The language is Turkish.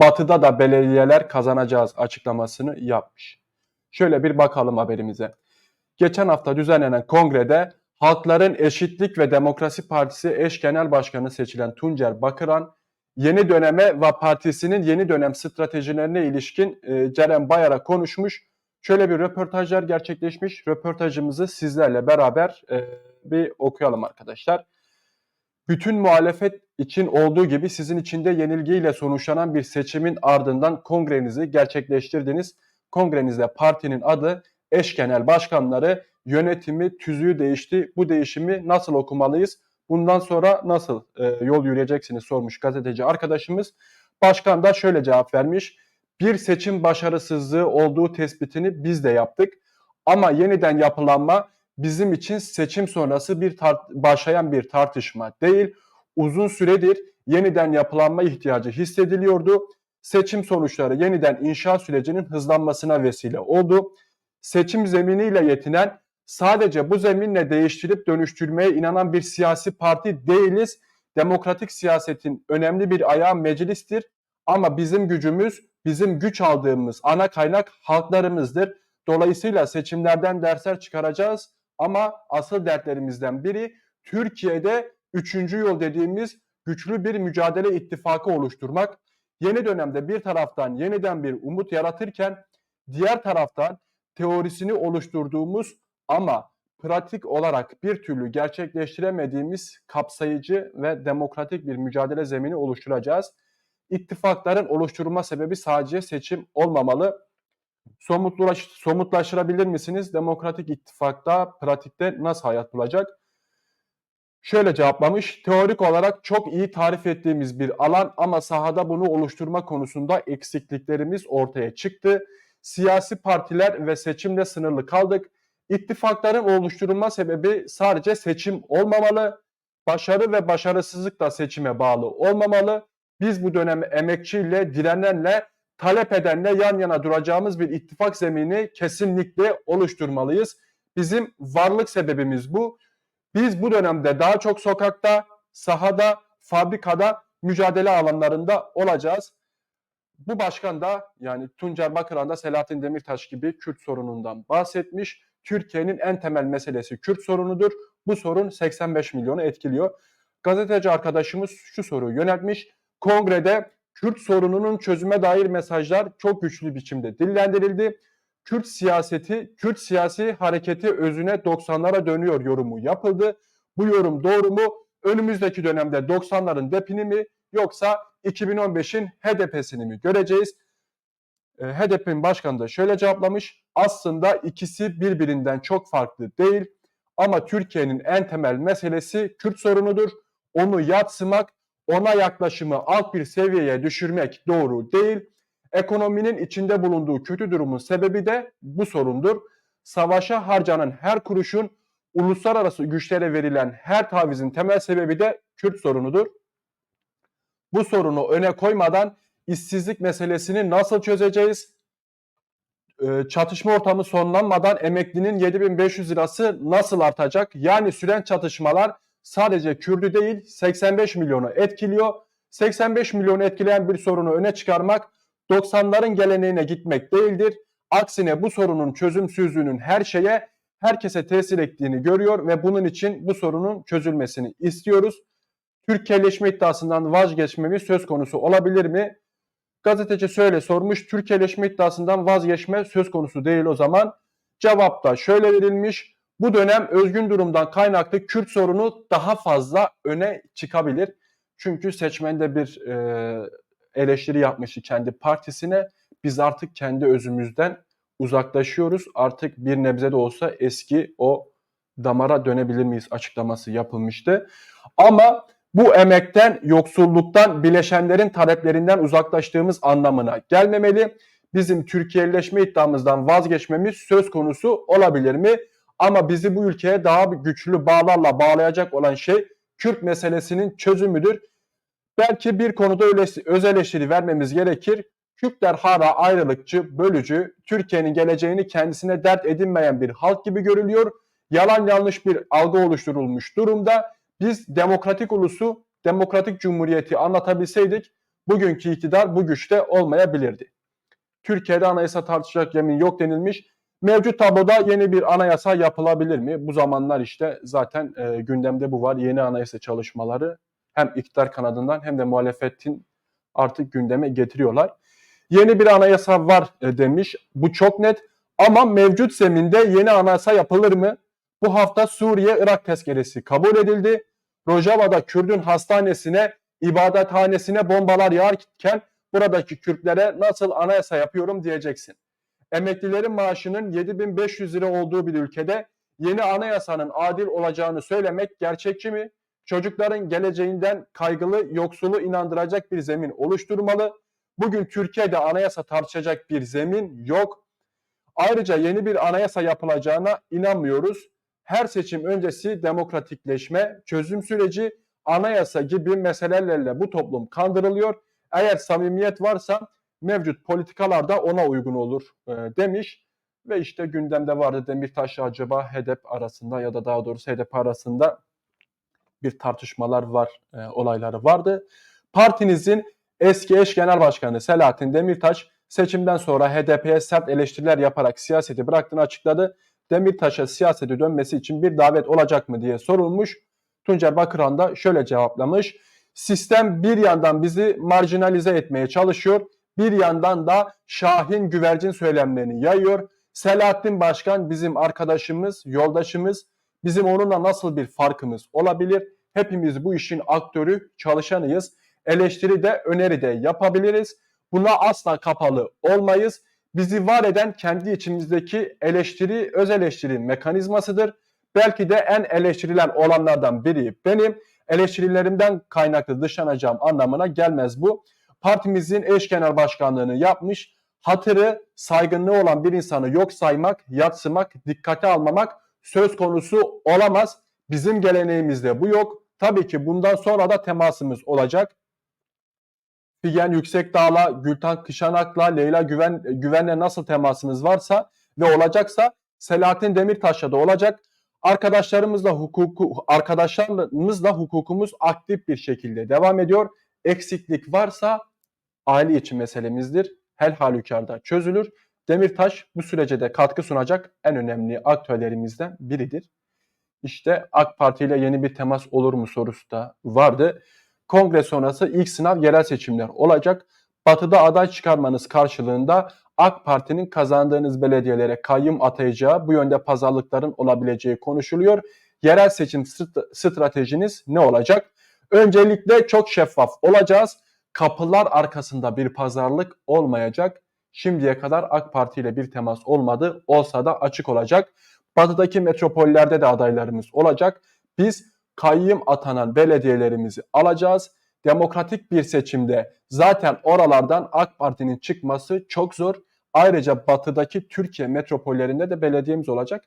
Batı'da da belediyeler kazanacağız açıklamasını yapmış. Şöyle bir bakalım haberimize. Geçen hafta düzenlenen kongrede Halkların Eşitlik ve Demokrasi Partisi eş genel başkanı seçilen Tuncer Bakıran, yeni döneme ve partisinin yeni dönem stratejilerine ilişkin e, Ceren Bayar'a konuşmuş. Şöyle bir röportajlar gerçekleşmiş. Röportajımızı sizlerle beraber e, bir okuyalım arkadaşlar. Bütün muhalefet için olduğu gibi sizin için de yenilgiyle sonuçlanan bir seçimin ardından kongrenizi gerçekleştirdiniz. Kongrenizde partinin adı, eş genel başkanları, yönetimi, tüzüğü değişti. Bu değişimi nasıl okumalıyız? Bundan sonra nasıl e, yol yürüyeceksiniz sormuş gazeteci arkadaşımız. Başkan da şöyle cevap vermiş. Bir seçim başarısızlığı olduğu tespitini biz de yaptık. Ama yeniden yapılanma bizim için seçim sonrası bir başlayan bir tartışma değil. Uzun süredir yeniden yapılanma ihtiyacı hissediliyordu. Seçim sonuçları yeniden inşa sürecinin hızlanmasına vesile oldu. Seçim zeminiyle yetinen sadece bu zeminle değiştirip dönüştürmeye inanan bir siyasi parti değiliz. Demokratik siyasetin önemli bir ayağı meclistir. Ama bizim gücümüz, bizim güç aldığımız ana kaynak halklarımızdır. Dolayısıyla seçimlerden dersler çıkaracağız. Ama asıl dertlerimizden biri Türkiye'de üçüncü yol dediğimiz güçlü bir mücadele ittifakı oluşturmak. Yeni dönemde bir taraftan yeniden bir umut yaratırken diğer taraftan teorisini oluşturduğumuz ama pratik olarak bir türlü gerçekleştiremediğimiz kapsayıcı ve demokratik bir mücadele zemini oluşturacağız. İttifakların oluşturulma sebebi sadece seçim olmamalı. Somutlaş, somutlaştırabilir misiniz? Demokratik ittifakta pratikte nasıl hayat bulacak? Şöyle cevaplamış, teorik olarak çok iyi tarif ettiğimiz bir alan ama sahada bunu oluşturma konusunda eksikliklerimiz ortaya çıktı. Siyasi partiler ve seçimle sınırlı kaldık. İttifakların oluşturulma sebebi sadece seçim olmamalı. Başarı ve başarısızlık da seçime bağlı olmamalı. Biz bu dönem emekçiyle, direnenle, talep edenle yan yana duracağımız bir ittifak zemini kesinlikle oluşturmalıyız. Bizim varlık sebebimiz bu. Biz bu dönemde daha çok sokakta, sahada, fabrikada, mücadele alanlarında olacağız. Bu başkan da yani Tuncer Bakıran da Selahattin Demirtaş gibi Kürt sorunundan bahsetmiş. Türkiye'nin en temel meselesi Kürt sorunudur. Bu sorun 85 milyonu etkiliyor. Gazeteci arkadaşımız şu soruyu yöneltmiş. Kongrede Kürt sorununun çözüme dair mesajlar çok güçlü biçimde dillendirildi. Kürt siyaseti, Kürt siyasi hareketi özüne 90'lara dönüyor yorumu yapıldı. Bu yorum doğru mu? Önümüzdeki dönemde 90'ların depini mi yoksa 2015'in HDP'sini mi göreceğiz? E, HDP'nin başkanı da şöyle cevaplamış. Aslında ikisi birbirinden çok farklı değil ama Türkiye'nin en temel meselesi Kürt sorunudur. Onu yatsımak, ona yaklaşımı alt bir seviyeye düşürmek doğru değil. Ekonominin içinde bulunduğu kötü durumun sebebi de bu sorundur. Savaşa harcanan her kuruşun uluslararası güçlere verilen her tavizin temel sebebi de Kürt sorunudur. Bu sorunu öne koymadan işsizlik meselesini nasıl çözeceğiz? Ee, çatışma ortamı sonlanmadan emeklinin 7500 lirası nasıl artacak? Yani süren çatışmalar sadece Kürdü değil 85 milyonu etkiliyor. 85 milyonu etkileyen bir sorunu öne çıkarmak 90'ların geleneğine gitmek değildir. Aksine bu sorunun çözümsüzlüğünün her şeye, herkese tesir ettiğini görüyor ve bunun için bu sorunun çözülmesini istiyoruz. Türkiye'leşme iddiasından vazgeçmemiz söz konusu olabilir mi? Gazeteci şöyle sormuş. Türkiye'leşme iddiasından vazgeçme söz konusu değil o zaman. Cevap da şöyle verilmiş. Bu dönem özgün durumdan kaynaklı Kürt sorunu daha fazla öne çıkabilir. Çünkü seçmende bir e, eleştiri yapmıştı kendi partisine. Biz artık kendi özümüzden uzaklaşıyoruz. Artık bir nebze de olsa eski o damara dönebilir miyiz açıklaması yapılmıştı. Ama bu emekten, yoksulluktan, bileşenlerin taleplerinden uzaklaştığımız anlamına gelmemeli. Bizim Türkiye'leşme iddiamızdan vazgeçmemiz söz konusu olabilir mi? Ama bizi bu ülkeye daha güçlü bağlarla bağlayacak olan şey Kürt meselesinin çözümüdür. Belki bir konuda öz eleştiri vermemiz gerekir. Kürtler hala ayrılıkçı, bölücü, Türkiye'nin geleceğini kendisine dert edinmeyen bir halk gibi görülüyor. Yalan yanlış bir algı oluşturulmuş durumda biz demokratik ulusu, demokratik cumhuriyeti anlatabilseydik bugünkü iktidar bu güçte olmayabilirdi. Türkiye'de anayasa tartışacak yemin yok denilmiş. Mevcut tabloda yeni bir anayasa yapılabilir mi? Bu zamanlar işte zaten e, gündemde bu var. Yeni anayasa çalışmaları hem iktidar kanadından hem de muhalefetin artık gündeme getiriyorlar. Yeni bir anayasa var e, demiş. Bu çok net. Ama mevcut zeminde yeni anayasa yapılır mı? Bu hafta Suriye-Irak tezkeresi kabul edildi. Rojava'da Kürdün hastanesine, ibadethanesine bombalar yağarken buradaki Kürtlere nasıl anayasa yapıyorum diyeceksin. Emeklilerin maaşının 7500 lira olduğu bir ülkede yeni anayasanın adil olacağını söylemek gerçekçi mi? Çocukların geleceğinden kaygılı, yoksulu inandıracak bir zemin oluşturmalı. Bugün Türkiye'de anayasa tartışacak bir zemin yok. Ayrıca yeni bir anayasa yapılacağına inanmıyoruz. Her seçim öncesi demokratikleşme, çözüm süreci, anayasa gibi meselelerle bu toplum kandırılıyor. Eğer samimiyet varsa mevcut politikalar da ona uygun olur e, demiş. Ve işte gündemde vardı Demirtaş'la acaba HDP arasında ya da daha doğrusu HDP arasında bir tartışmalar var, e, olayları vardı. Partinizin eski eş genel başkanı Selahattin Demirtaş seçimden sonra HDP'ye sert eleştiriler yaparak siyaseti bıraktığını açıkladı. Demirtaş'a siyasete dönmesi için bir davet olacak mı diye sorulmuş. Tuncer Bakıran da şöyle cevaplamış. Sistem bir yandan bizi marjinalize etmeye çalışıyor, bir yandan da Şahin güvercin söylemlerini yayıyor. Selahattin Başkan bizim arkadaşımız, yoldaşımız. Bizim onunla nasıl bir farkımız olabilir? Hepimiz bu işin aktörü, çalışanıyız. Eleştiri de öneri de yapabiliriz. Buna asla kapalı olmayız. Bizi var eden kendi içimizdeki eleştiri, öz eleştiri mekanizmasıdır. Belki de en eleştirilen olanlardan biri benim. Eleştirilerimden kaynaklı dışlanacağım anlamına gelmez bu. Partimizin eş genel başkanlığını yapmış, hatırı, saygınlığı olan bir insanı yok saymak, yatsımak, dikkate almamak söz konusu olamaz. Bizim geleneğimizde bu yok. Tabii ki bundan sonra da temasımız olacak. Figen Yüksekdağ'la, Gültan Kışanak'la, Leyla Güven, Güven'le nasıl temasımız varsa ve olacaksa Selahattin Demirtaş'la da olacak. Arkadaşlarımızla hukuku arkadaşlarımızla hukukumuz aktif bir şekilde devam ediyor. Eksiklik varsa aile içi meselemizdir. Her halükarda çözülür. Demirtaş bu sürece de katkı sunacak en önemli aktörlerimizden biridir. İşte AK Parti ile yeni bir temas olur mu sorusu da vardı. Kongre sonrası ilk sınav yerel seçimler olacak. Batı'da aday çıkarmanız karşılığında AK Parti'nin kazandığınız belediyelere kayyum atayacağı, bu yönde pazarlıkların olabileceği konuşuluyor. Yerel seçim stratejiniz ne olacak? Öncelikle çok şeffaf olacağız. Kapılar arkasında bir pazarlık olmayacak. Şimdiye kadar AK Parti ile bir temas olmadı. Olsa da açık olacak. Batıdaki metropollerde de adaylarımız olacak. Biz kayyum atanan belediyelerimizi alacağız. Demokratik bir seçimde zaten oralardan AK Parti'nin çıkması çok zor. Ayrıca batıdaki Türkiye metropollerinde de belediyemiz olacak.